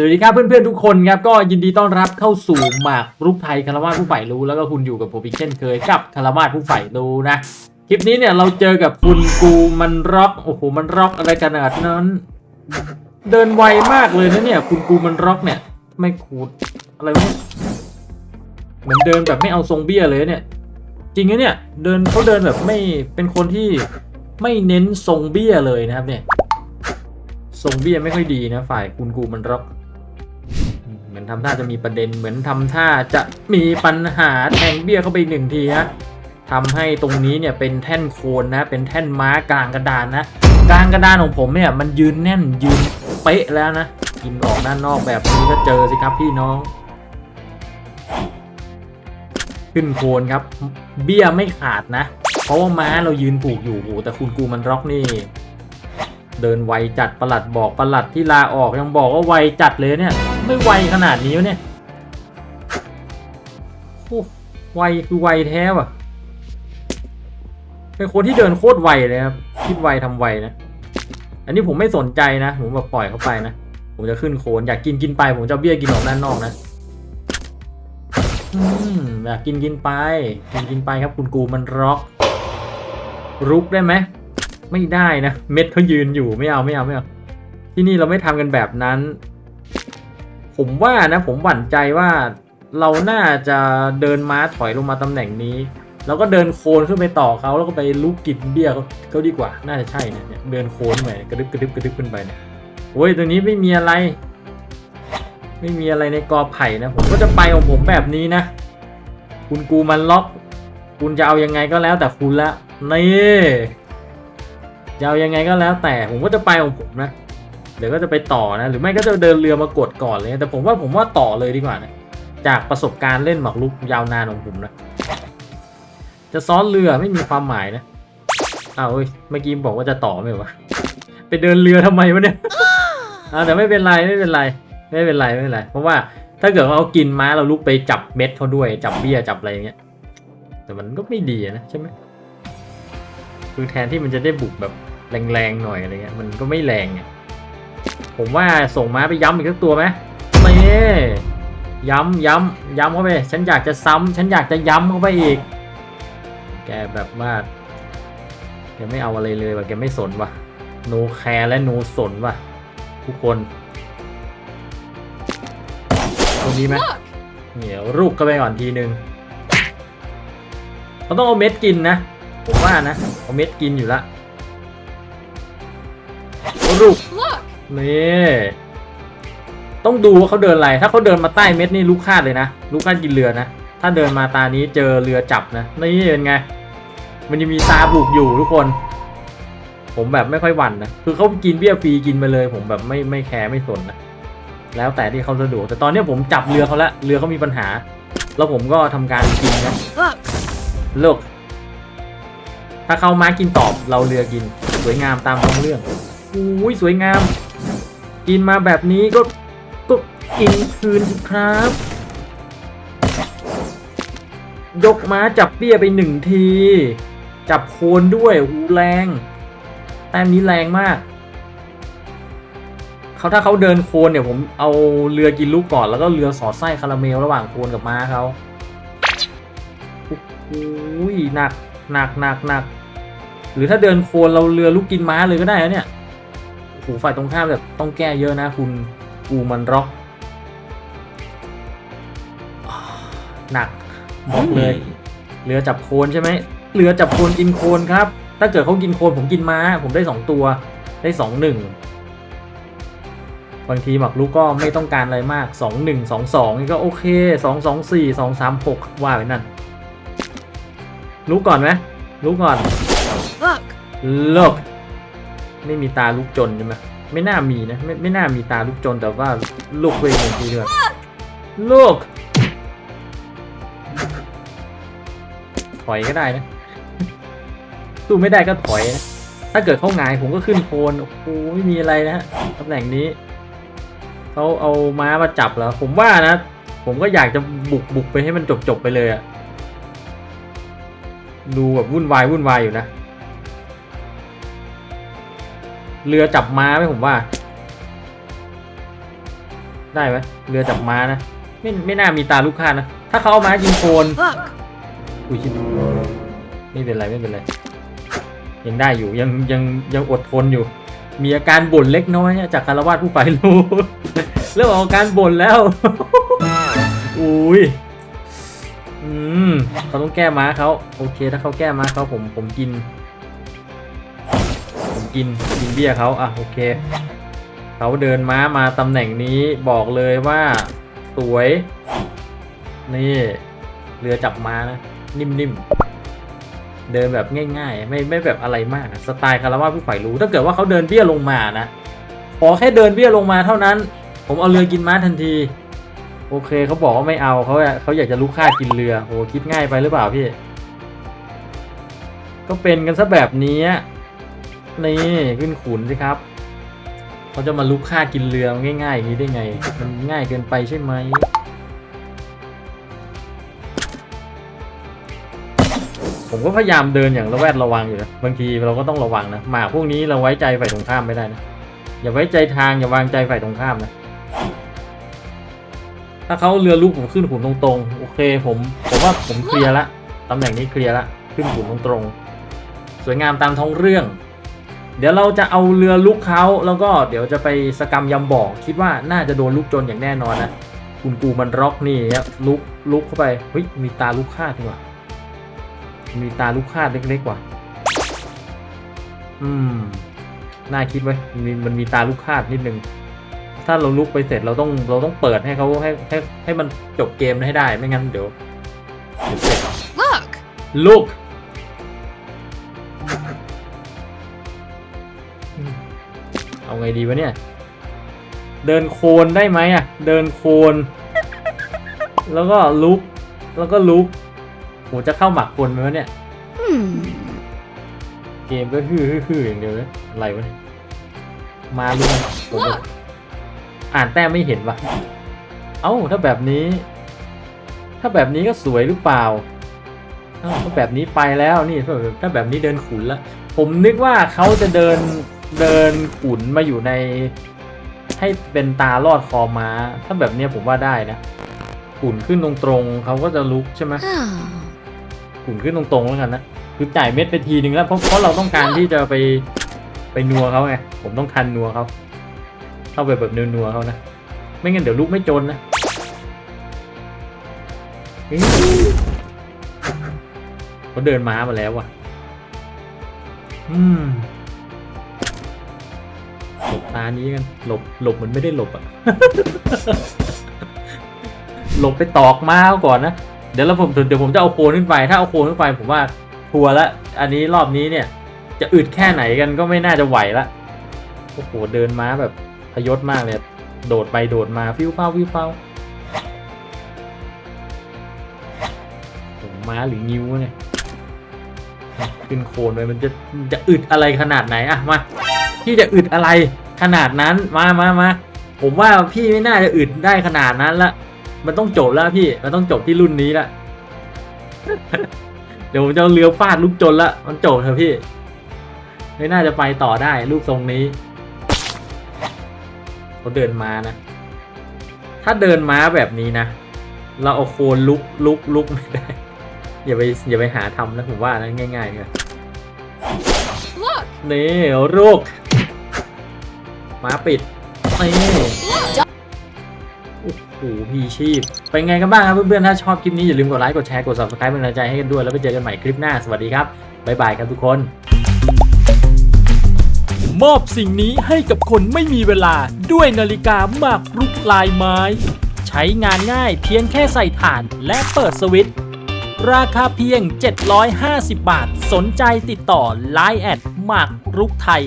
สวัสดีครับเพื่อนๆทุกคนครับก็ยินดีต้อนรับเข้าสู่หมากรุกไทยคารวาสผู้ใฝ่รู้ แล้วก็คุณอยู่กับผมอีกเช่นเคยกับคารวาสผู้ใฝ่รู้นะ คลิปนี้เนี่ยเราเจอกับคุณกูมันร็อกโอ้โหมันร็อกอะไรขนาดนั้น เดินไวมากเลยนะเนี่ยคุณกูมันร็อกเนี่ย ไม่ขูดอะไรวะเนี่ยเหมือนเดินแบบไม่เอาทรงเบี้ยเลยเนี่ย จริงนะเนี่ยเดินเขาเดินแบบไม่เป็นคนที่ไม่เน้นทรงเบี้ยเลยนะครับเนี่ยทรงเบี้ยไม่ค่อยดีนะฝ่ายคุณกูมันร็อก มือนทำท่าจะมีประเด็นเหมือนทำท่าจะมีปัญหาแทงเบี้ยเข้าไปอีกหนึ่งทีฮะทำให้ตรงนี้เนี่ยเป็นแท่นโคนนะ เป็นแท่นม้ากลางกระดานนะ กลางกระดานของผมเนี่ยมันยืนแน่นยืนเป๊ะแล้วนะ กินออกด้านนอกแบบนี้ก็เจอสิครับพี่น้อง ขึ้นโคนครับ เบี้ยไม่ขาดนะ เพราะว่าม้าเรายืนผูกอยู่โอ้แต่คุณกูมันร็อกนี่ เดินไวจัดประหลัดบอกประหลัดที่ลาออกยังบอกว่าไวจัดเลยเนี่ย ไม่ไวขนาดนี้เนี่ยโอ้ไวคือไวแท้ว่ะเป็นคนที่เดินโคตรไวเลยครับคิดไวทำไวนะ อันนี้ผมไม่สนใจนะ ผมแบบปล่อยเข้าไปนะ ผมจะขึ้นโคนอยากกินกินไป ผมจะเอาเบี้ยกินออกด้านนอกนะอืมอยากกินกินไปกินกินไปครับคุณกูมันร็อก รุกได้ไหม ไม่ได้นะ เม็ดเขายืนอยู่ไม่เอาไม่เอาไม่เอา ที่นี่เราไม่ทำกันแบบนั้น ผมว่านะผมหวั่นใจว่าเราน่าจะเดินม้าถอยลงมาตำแหน่งนี้ แล้วก็เดินโคนขึ้นไปต่อเขาแล้วก็ไปลุกกินเบี้ยเขาเขาดีกว่า น่าจะใช่เนี่ยเนี่ยเดินโคนไปกระดึบกระดึบกระดึบขึ้นไปเนี่ยโอ้ยตัวนี้ไม่มีอะไร ไม่มีอะไรในกอไผ่นะ ผมก็จะไปของผมแบบนี้นะ คุณกูมันล็อก คุณจะเอายังไงก็แล้วแต่คุณละนี่ จะเอายังไงก็แล้วแต่ผมก็จะไปของผมนะเดี๋ยวก็จะไปต่อนะ หรือไม่ก็จะเดินเรือมากดก่อนเลยแต่ผมว่าผมว่าต่อเลยดีกว่านะจากประสบการณ์เล่นหมากรุกยาวนานของผมนะจะซ้อนเรือไม่มีความหมายนะอ้าวเฮ้ยเมื่อกี้บอกว่าจะต่อไม่เหรอวะไปเดินเรือทำไมวะเนี่ยอ่าแต่ไม่เป็นไรไม่เป็นไรไม่เป็นไรไม่เป็นไร เพราะว่าถ้าเกิดว่าเขากินม้าเราลุกไปจับเม็ดเขาด้วยจับเบี้ยจับอะไรอย่างเงี้ยแต่มันก็ไม่ดีนะใช่ไหมคือแทนที่มันจะได้บุกแบบ แรงๆหน่อยอะไรเงี้ยมันก็ไม่แรงไงผมว่าส่งม้าไปย้ำอีกสักตัวไหมไม่ย้ำย้ำย้ำเข้าไป ฉันอยากจะซ้ำฉันอยากจะย้ำเข้าไปอีก แกแบบว่าแกไม่เอาอะไรเลยว่ะแกไม่สนว่ะ no care และ no สนว่ะทุกคนตรงนี้ไหมเหนียวรูปเข้าไปก่อนทีนึงเขาต้องเอาเม็ดกินนะ ผมว่านะ เอาเม็ดกินอยู่ละ รูป Look! นี่ต้องดูว่าเขาเดินอะไร ถ้าเขาเดินมาใต้เม็ดนี่ลูกคาดเลยนะ ลูกคาดกินเรือนะ ถ้าเดินมาตานี้เจอเรือจับนะ นี่เป็นไง มันจะมีตาบุกอยู่ทุกคน ผมแบบไม่ค่อยหวั่นนะ คือเขากินเบี้ยฟรีกินไปเลย ผมแบบไม่ไม่แคร์ไม่สนนะ แล้วแต่ที่เขาสะดวก แต่ตอนนี้ผมจับเรือเขาละ เรือเขามีปัญหา แล้วผมก็ทำการกินนะ Look! เลิกถ้าเขาม้ากินตอบเราเรือกิน สวยงามตามท้องเรื่อง อุ้ยสวยงาม กินมาแบบนี้ก็ก็กินคืนสิครับ ยกม้าจับเบี้ยไปหนึ่งที จับโคนด้วยหูแรงแต้มนี้แรงมากเขาถ้าเขาเดินโคนเนี่ยผมเอาเรือกินลูกก่อนแล้วก็เรือสอดไส้คาราเมลระหว่างโคนกับม้าเขาอุ้ยหนักหนักหนักหนัก หรือถ้าเดินโคนเราเรือลูกกินม้าเลยก็ได้นะเนี่ย หฝ่ายตรงข้ามแบบต้องแก้เยอะนะคุณกูมันร็อกอ่าหนักบอกเลยเรือจับโคนใช่ไหมเรือจับโคนกินโคนครับ ถ้าเกิดเขากินโคนผมกินม้า ผมได้สองตัวได้สองหนึ่งบางทีหมักลูกก็ไม่ต้องการอะไรมากสองหนึ่งสองสองนี่ก็โอเคสองสองสี่สองสามหกว่าไปนั่นรู้ก่อนไหมรู้ก่อน Look! เลิก ไม่มีตาลูกจนใช่ไหมไม่น่ามีนะไม่ไม่น่ามีตาลูกจนแต่ว่าลูกเวงหนึ่งทีด้วยลูกถอยก็ได้นะสู้ไม่ได้ก็ถอยนะถ้าเกิดเข้างายผมก็ขึ้นโคนโอ้โหไม่มีอะไรนะฮะตำแหน่งนี้เขาเอาม้ามาจับแล้วผมว่านะ ผมก็อยากจะบุกบุกไปให้มันจบจบไปเลยอะดูแบบวุ่นวายวุ่นวายอยู่นะ เรือจับม้าไหมผมว่า ได้ไหมเรือจับม้านะไม่ไม่น่ามีตาลูกค้าดนะ ถ้าเขาเอาม้ายิงโคน Look, อุ้ยชิบไม่เป็นไรไม่เป็นไร ยังได้อยู่ยังยังยังอดทนอยู่ มีอาการบ่นเล็กน้อยอะจากคารวาสผู้ฝ่ายรู้เริ่มออกอาการบ่นแล้วอุ้ยอืมเขาต้องแก้ม้าเขาโอเคถ้าเขาแก้ม้าเขาผมผมกินผม กินกินเบี้ยเขาอะโอเคเขาเดินม้ามาตำแหน่งนี้บอกเลยว่าสวย นี่เรือจับม้านะ นิ่มๆ เดินแบบง่ายๆ ไม่ไม่แบบอะไรมากอะสไตล์คาราวาผู้ฝ่ายรู้ ถ้าเกิดว่าเขาเดินเบี้ยลงมานะขอแค่เดินเบี้ยลงมาเท่านั้น ผมเอาเรือกินม้าทันที โอเคเขาบอกว่าไม่เอาเขาเขาอยากจะลุกค่ากินเรือโอ้คิดง่ายไปหรือเปล่าพี่ ก็เป็นกันซะแบบนี้ นี่ขึ้นขุนสิครับเขาจะมาลุกค่ากินเรือง่ายๆอย่างนี้ได้ไง มันง่ายเกินไปใช่ไหมผมก็พยายามเดินอย่างระแวดระวังอยู่นะบางทีเราก็ต้องระวังนะหมาพวกนี้เราไว้ใจฝ่ายตรงข้ามไม่ได้นะอย่าไว้ใจทางอย่าวางใจฝ่ายตรงข้ามนะถ้าเขาเรือลุกผมขึ้นขุนตรงๆโอเคผมผมว่าผมเคลียร์ละตำแหน่งนี้เคลียร์ละขึ้นขุนตรงๆสวยงามตามท้องเรื่อง เดี๋ยวเราจะเอาเรือลุกเขาแล้วก็เดี๋ยวจะไปสกรรมยำบอกคิดว่าน่าจะโดนลุกจนอย่างแน่นอนนะคุณกูมันร็อกนี่ครับลุกลุกเข้าไปเฮ้ยมีตาลุกคาดดีกว่ามีตาลูกคาดเล็กๆกว่าอืม น่าคิดไว้มันมีมันมีตาลูกคาดนิดนึง ถ้าเราลุกไปเสร็จเราต้องเราต้องเปิดให้เขาให้ให้ให้มันจบเกมให้ได้ ไม่งั้นเดี๋ยวเดี๋ยวเสร็จ look. ไงดีวะเนี่ย เดินโคลนได้ไหมอะเดินโคลนแล้วก็ลุก แล้วก็ลุกโหจะเข้าหมักคนไหมวะเนี่ย เกมก็ฮือฮืออย่างเดียวเลยอะไรวะเนี่ยมาลุงอ่านแต้มไม่เห็นวะเอ้าถ้าแบบนี้ ถ้าแบบนี้ก็สวยหรือเปล่าถ้าแบบนี้ไปแล้วนี่ถ้าแบบนี้เดินขุนละผมนึกว่าเขาจะเดิน เดินขุนมาอยู่ใน ให้เป็นตาลอดคอม้า ถ้าแบบเนี้ยผมว่าได้นะขุนขึ้นตรงๆเขาก็จะลุกใช่ไหม Oh. ขุนขึ้นตรงๆแล้วกันนะคือจ่ายเม็ดไปทีนึงแล้วเพราะเพราะเราต้องการที่จะไปไปนัวเขาไงผมต้องคันนัวเขาเข้าไปแบบนัวๆเขานะไม่งั้นเดี๋ยวลูกไม่จนนะเฮ้ยเขาเดินม้ามาแล้วว่ะ อืม หลบตานี้กัน หลบหลบเหมันไม่ได้หลบอะหลบไปตอกม้าเขาก่อนนะ เดี๋ยวเราผมเดี๋ยวผมจะเอาโคนขึ้นไป ถ้าเอาโคนขึ้นไปผมว่าทัวร์ละ อันนี้รอบนี้เนี่ย จะอึดแค่ไหนกันก็ไม่น่าจะไหวละ โอ้โห เดินม้าแบบพยศมากเลย โดดไปโดดมาฟิวเป้าฟิวเป้าม้าหรืองิ้วเนี่ย ขึ้นโคนไปมันจะจะอึดอะไรขนาดไหนอะมา พี่จะอึดอะไรขนาดนั้นมามามาผมว่าพี่ไม่น่าจะอึดได้ขนาดนั้นละมันต้องจบแล้วพี่มันต้องจบที่รุ่นนี้ละเดี๋ยวผมจะเอาเรือฟาดลูกจนละมันจบเถอะพี่ ไม่น่าจะไปต่อได้รูปทรงนี้เขาเดินมานะ ถ้าเดินม้าแบบนี้นะ เราเอาโคนลุกลุกลุกไม่ได้ อย่าไปอย่าไปหาทำนะผมว่านะง่ายๆเลย Look. นี่ลูก มาปิดนี่โอ้โหพีชีพ เป็นไงกันบ้างครับเพื่อนๆ ถ้าชอบคลิปนี้อย่าลืมกดไลค์ กดแชร์ กด subscribe เป็นกำลังใจให้กันด้วย แล้วไปเจอกันใหม่คลิปหน้า สวัสดีครับ บ๊ายบายครับทุกคน มอบสิ่งนี้ให้กับคนไม่มีเวลาด้วยนาฬิกาหมากรุกลายไม้ ใช้งานง่ายเพียงแค่ใส่ถ่านและเปิดสวิตช์ราคาเพียง 750 บาท สนใจติดต่อ Line แอดหมากรุกไทย